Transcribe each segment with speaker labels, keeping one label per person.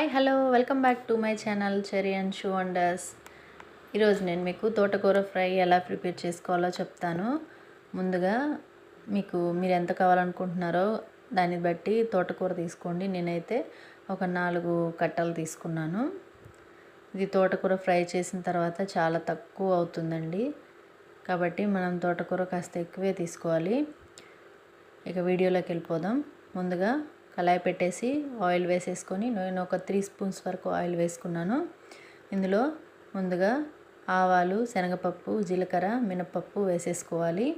Speaker 1: Hi hello welcome back to my channel Cherry and shoe అండర్స్ ఈరోజు నేను మీకు తోటకూర ఫ్రై ఎలా ప్రిపేర్ చేసుకోవాలో చెప్తాను. ముందుగా మీకు మీరు ఎంత కావాలనుకుంటున్నారో దాన్ని బట్టి తోటకూర తీసుకోండి. నేనైతే ఒక నాలుగు కట్టలు తీసుకున్నాను. ఇది తోటకూర ఫ్రై చేసిన తర్వాత చాలా తక్కువ అవుతుందండి. కాబట్టి మనం తోటకూర కాస్త ఎక్కువే తీసుకోవాలి. ఇక వీడియోలోకి వెళ్ళిపోదాం. ముందుగా కళాయి పెట్టేసి ఆయిల్ వేసేసుకొని నేను ఒక త్రీ స్పూన్స్ వరకు ఆయిల్ వేసుకున్నాను. ఇందులో ముందుగా ఆవాలు శనగపప్పు జీలకర్ర మినపప్పు వేసేసుకోవాలి.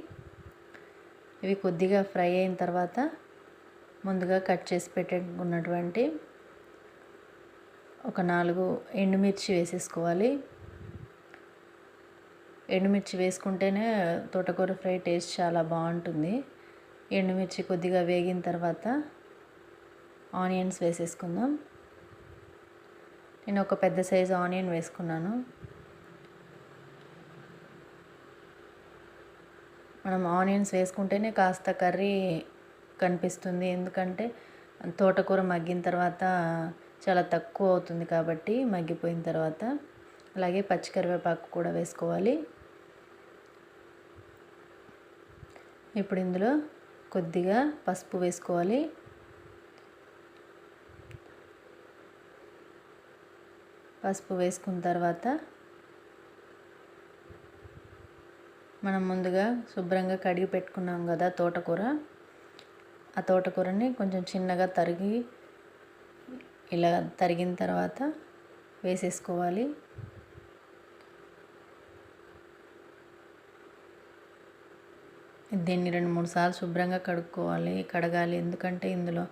Speaker 1: ఇవి కొద్దిగా ఫ్రై అయిన తర్వాత ముందుగా కట్ చేసి పెట్టుకున్నటువంటి ఒక నాలుగు ఎండుమిర్చి వేసేసుకోవాలి. ఎండుమిర్చి వేసుకుంటేనే తోటకూర ఫ్రై టేస్ట్ చాలా బాగుంటుంది. ఎండుమిర్చి కొద్దిగా వేగిన తర్వాత ఆనియన్స్ వేసేసుకుందాం. నేను ఒక పెద్ద సైజు ఆనియన్ వేసుకున్నాను. మనం ఆనియన్స్ వేసుకుంటేనే కాస్త కర్రీ కనిపిస్తుంది. ఎందుకంటే తోటకూర మగ్గిన తర్వాత చాలా తక్కువ అవుతుంది కాబట్టి మగ్గిపోయిన తర్వాత అలాగే పచ్చికరివేపాకు కూడా వేసుకోవాలి. ఇప్పుడు ఇందులో కొద్దిగా పసుపు వేసుకోవాలి. పసుపు వేసుకున్న తర్వాత మనం ముందుగా శుభ్రంగా కడిగి పెట్టుకున్నాం కదా తోటకూర. ఆ తోటకూరని కొంచెం చిన్నగా తరిగి ఇలా తరిగిన తర్వాత వేసేసుకోవాలి. దీన్ని రెండు మూడు సార్లు శుభ్రంగా కడుక్కోవాలి కడగాలి. ఎందుకంటే ఇందులో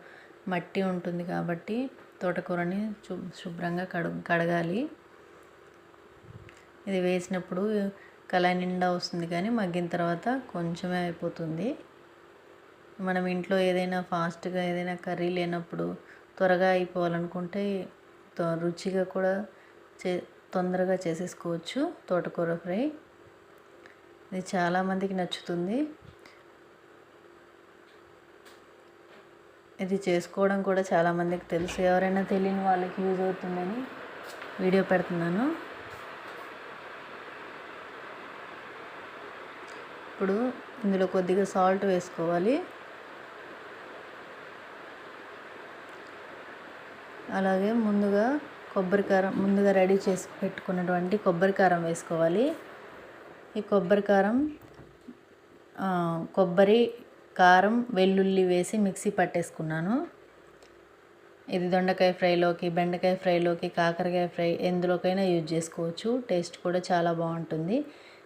Speaker 1: మట్టి ఉంటుంది కాబట్టి తోటకూరని శుభ్రంగా కడు కడగాలి. ఇది వేసినప్పుడు కళాయి నిండా వస్తుంది కానీ మగ్గిన తర్వాత కొంచెమే అయిపోతుంది. మనం ఇంట్లో ఏదైనా ఫాస్ట్గా ఏదైనా కర్రీ లేనప్పుడు త్వరగా అయిపోవాలనుకుంటే రుచిగా కూడా చే తొందరగా చేసేసుకోవచ్చు తోటకూర ఫ్రై. ఇది చాలామందికి నచ్చుతుంది. ఇది చేసుకోవడం కూడా చాలామందికి తెలుసు. ఎవరైనా తెలియని వాళ్ళకి యూజ్ అవుతుందని వీడియో పెడుతున్నాను. ఇప్పుడు ఇందులో కొద్దిగా సాల్ట్ వేసుకోవాలి. అలాగే ముందుగా కొబ్బరి కారం ముందుగా రెడీ చేసి పెట్టుకున్నటువంటి కొబ్బరి కారం వేసుకోవాలి. ఈ కొబ్బరి కారం కొబ్బరి కారం వెల్లుల్లి వేసి మిక్సీ పట్టేసుకున్నాను. ఇది దొండకాయ ఫ్రైలోకి బెండకాయ ఫ్రైలోకి కాకరకాయ ఫ్రై ఎందులోకైనా యూజ్ చేసుకోవచ్చు. టేస్ట్ కూడా చాలా బాగుంటుంది.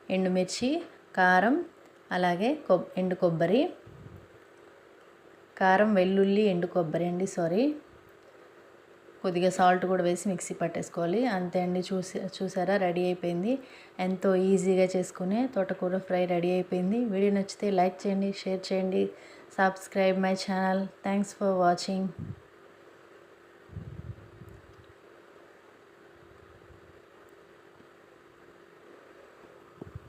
Speaker 1: ఎండుమిర్చి కారం అలాగే కొబ్ ఎండు కొబ్బరి. కారం వెల్లుల్లి ఎండు కొబ్బరి అండి సారీ. కొద్దిగా సాల్ట్ కూడా వేసి మిక్సీ పట్టేసుకోవాలి. అంతే అండి. చూసి చూసారా? రెడీ అయిపోయింది. ఎంతో ఈజీగా చేసుకునే తోటకూర ఫ్రై రెడీ అయిపోయింది. వీడియో నచ్చితే లైక్ చేయండి షేర్ చేయండి. Subscribe my channel. Thanks for watching.